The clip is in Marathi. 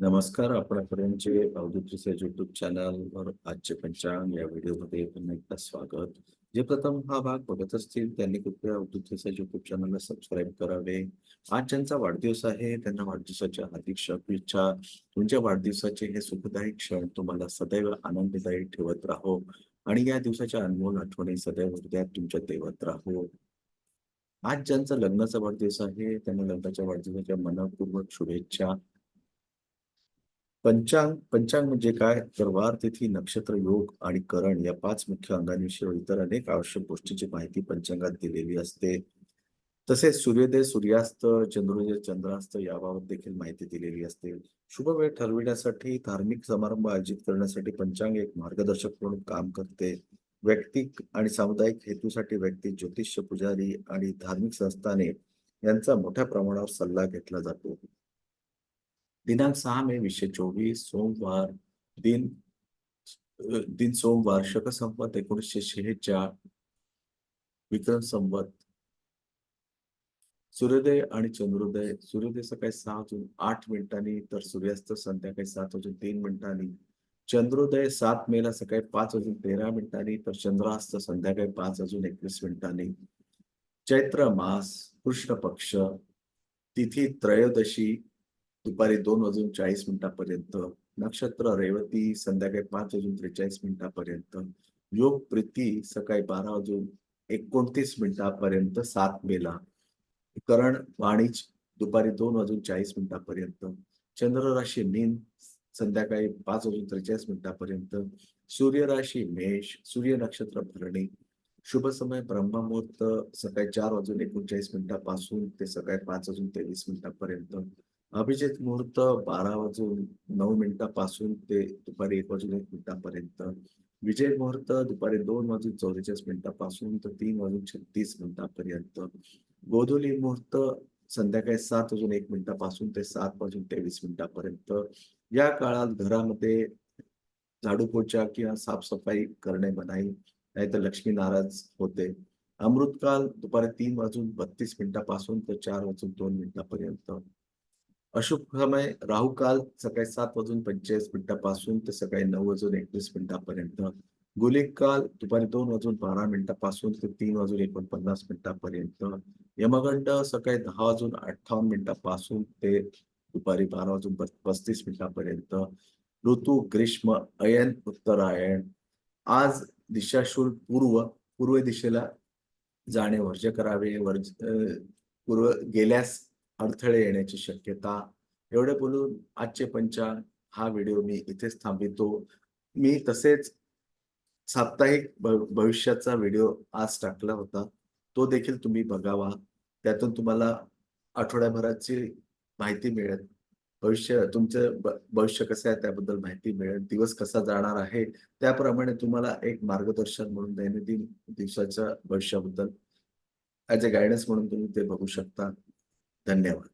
नमस्कार आपल्यापर्यंतचे अवधूतचे युट्यूब चॅनलवर आजचे पंचांग या व्हिडिओमध्ये पुन्हा एकदा स्वागत. जे प्रथम हा भाग बघत असतील त्यांनी कृपया अवधूतचे युट्यूब चॅनलला सबस्क्राईब करावे. आज ज्यांचा वाढदिवस आहे त्यांना वाढदिवसाच्या हार्दिक शुभेच्छा. तुमच्या वाढदिवसाचे हे सुखदायी क्षण तुम्हाला सदैव आनंददायी ठेवत राहो. आणि या दिवसाच्या अनमोल आठवणी सदैव हृदयात तुमच्या देवत राहो. आज ज्यांचा लग्नाचा वाढदिवस आहे त्यांना लग्नाच्या वाढदिवसाच्या मनपूर्वक शुभेच्छा. पंचांग पंचांग म्हणजे काय? तर वार तिथी नक्षत्र योग आणि करण या पाच मुख्य अंगांविषयी इतर अनेक आवश्यक गोष्टीची माहिती पंचांगात दिलेली असते. तसेच सूर्योदय सूर्यास्त चंद्रोदय चंद्रास्त याबाबत देखील माहिती दिलेली असते. शुभ वेळ ठरविण्यासाठी धार्मिक समारंभ आयोजित करण्यासाठी पंचांग एक मार्गदर्शक म्हणून काम करते. वैयक्तिक आणि सामुदायिक हेतूसाठी व्यक्ती ज्योतिष पुजारी आणि धार्मिक संस्थाने यांचा मोठ्या प्रमाणावर सल्ला घेतला जातो. दिनांक सहा मे वीसशे चोवीस सोमवार दिन दिन सोमवार शक संवत एकोणीसशे शेहेचाळ विक्रम संवत. सूर्योदय आणि चंद्रोदय सूर्योदय सकाळी सहा वाजून आठ मिनिटांनी तर सूर्यास्त संध्याकाळी सात वाजून तीन मिनिटांनी. चंद्रोदय सात मेला सकाळी पाच वाजून तेरा मिनिटांनी तर चंद्रास्त संध्याकाळी पाच वाजून एकवीस मिनिटांनी. चैत्र मास कृष्ण पक्ष तिथी त्रयोदशी दुपारी दोन वाजून चाळीस मिनिटापर्यंत नक्षत्र रेवती संध्याकाळी पाच वाजून त्रेचाळीस मिनिटापर्यंत योग प्रीती सकाळी बारा वाजून एकोणतीस मिनिटापर्यंत सात मेला. करण वाणिज दुपारी दोन वाजून चाळीस मिनिटापर्यंत चंद्र राशी मीन संध्याकाळी पाच वाजून त्रेचाळीस मिनिटापर्यंत सूर्य राशी मेष सूर्य नक्षत्र भरणी शुभ समय ब्रह्ममुहूर्त सकाळी चार वाजून एकोणचाळीस मिनिटापासून ते सकाळी पाच वाजून तेवीस मिनिटापर्यंत अभिजित मुहूर्त बारा वाजून नऊ मिनिटापासून ते दुपारी एक वाजून एक मिनिटापर्यंत. विजय मुहूर्त दुपारी दोन वाजून चौवेचाळीस मिनिटापासून तर तीन वाजून छत्तीस मिनिटापर्यंत. गोधुली मुहूर्त संध्याकाळी सात वाजून एक मिनिटापासून ते सात वाजून तेवीस मिनिटापर्यंत. या काळात घरामध्ये झाडू पोछा किंवा साफसफाई करणे मनाई नाहीतर लक्ष्मी नाराज होते. अमृतकाल दुपारी तीन वाजून बत्तीस मिनिटापासून ते चार वाजून दोन मिनिटापर्यंत. अशुभ समय राहू काल सकाळी सात वाजून पंचेचाळीस मिनिटापासून ते सकाळी नऊ वाजून एकवीस मिनिटापर्यंत. गुलिक काल दुपारी दोन वाजून बारा मिनिटापासून ते तीन वाजून एकोणपन्नास मिनिटापर्यंत. यमगंड सकाळी दहा वाजून अठ्ठावन्न मिनिटापासून ते दुपारी बारा वाजून पस्तीस मिनिटापर्यंत. ऋतू ग्रीष्म अयन उत्तरायण. आज दिशाशूल पूर्व पूर्व दिशेला जाणे वर्ज्य करावे. वर्ज पूर्व गेल्यास अडथळे येण्याची शक्यता. एवढे बोलून आजचे पंचांग हा व्हिडिओ मी इथेच थांबितो मी तसेच साप्ताहिक भ- भविष्याचा व्हिडिओ आज टाकला होता. तो देखील तुम्ही बघावा. त्यातून तुम्हाला आठवड्याभराची माहिती मिळेल. भविष्य तुमचं भविष्य कसं आहे त्याबद्दल माहिती मिळेल. दिवस कसा जाणार आहे त्याप्रमाणे तुम्हाला एक मार्गदर्शन म्हणून दैनंदिन दिवसाच्या भविष्याबद्दल ऍज अ गायडन्स म्हणून तुम्ही ते बघू शकता. धन्यवाद.